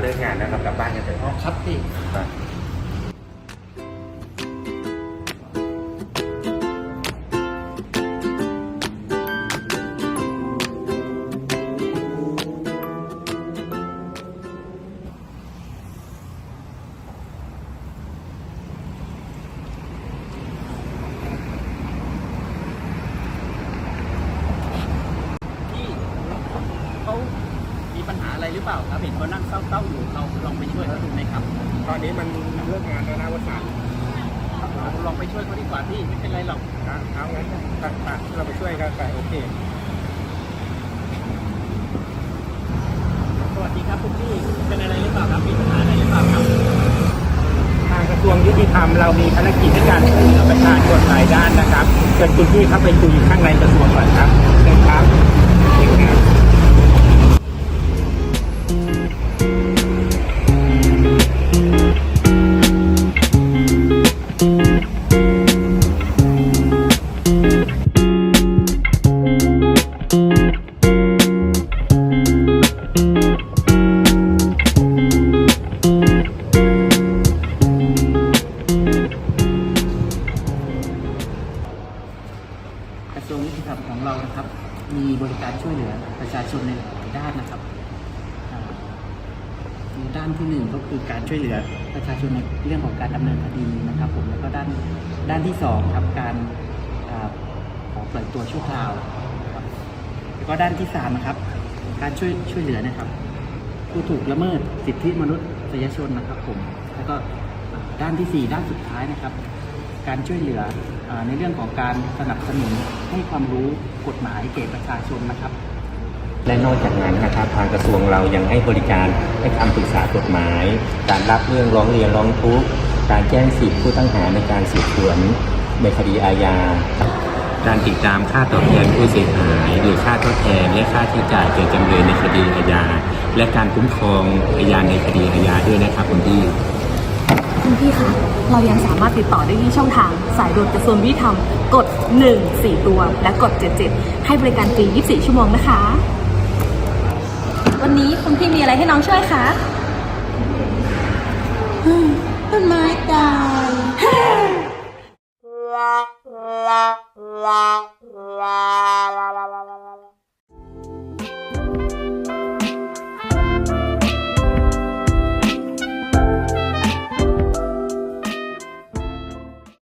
เลิกงานแล้วเรากลับบ้านกันเถอะอ๋อครับพี่ไปพี่ หาอะไรหรือเปล่าครับเห็นเขานั่งเศร้าๆอยู่เราลองไปช่วยเขาดูไหมครับตอนนี้มันเลิกงานแล้วนะวันเสาร์เราลองไปช่วยเขาดีกว่าพี่ไม่เป็นไรหรอกนะเอางั้นตัดตัดเราไปช่วยกันไปโอเคสวัสดีครับคุณพี่เป็นอะไรหรือเปล่าครับมีปัญหาอะไรหรือเปล่าครับทางกระทรวงยุติธรรมเรามีภารกิจในการช่วยเหลือประชาชนหลายด้านนะครับเชิญคุณพี่เข้าไปคุยข้างในกระทรวงก่อนครับเชิญครับ วงยุติธรรมของเรานะครับ มีบริการช่วยเหลือประชาชนในหลายด้านนะครับด้านที่หนึ่งก็คือการช่วยเหลือประชาชนในเรื่องของการดำเนินคดีนะครับ ผมแล้วก็ด้านด้านที่สองครับการอขอปล่อยตัวชั่วคราวครับแล้วก็ด้านที่สามนะครับ การช่วยช่วยเหลือนะครับ ผู้ถูกละเมิดสิทธิมนุษยชนนะครับ ผมแล้วก็ด้านที่สี่ด้านสุดท้ายนะครับ การช่วยเหลืออในเรื่องของการสนับสนุนให้ความรู้กฎหมายแก่ประชาชนนะครับ และนอกจากนั้นนะครับทางกระทรวงเรายังให้บริการให้คำปรึกษากฎหมาย การรับเรื่องร้องเรียนร้องทุกข์การแจ้งสิทธิผู้ต้องหาในการสืบสวนในคดีอาญาการติดตามค่าตอบแทนผู้เสียหาย หรือค่าทดแทนและค่าใช้จ่ายแก่จำเลยในคดีอาญาและการคุ้มครองพยานในคดีอาญาด้วยนะครับคุณพี่ คุณพี่คะเรายังสามารถติดต่อได้ที่ช่องทาง สายด่วนกระทรวงยุติธรรมกด 1 4 ตัว และกด 77 ให้บริการฟรี 24 ชั่วโมงนะคะ วันนี้คุณพี่มีอะไรให้น้องช่วยคะต้นไม้ตาย la la la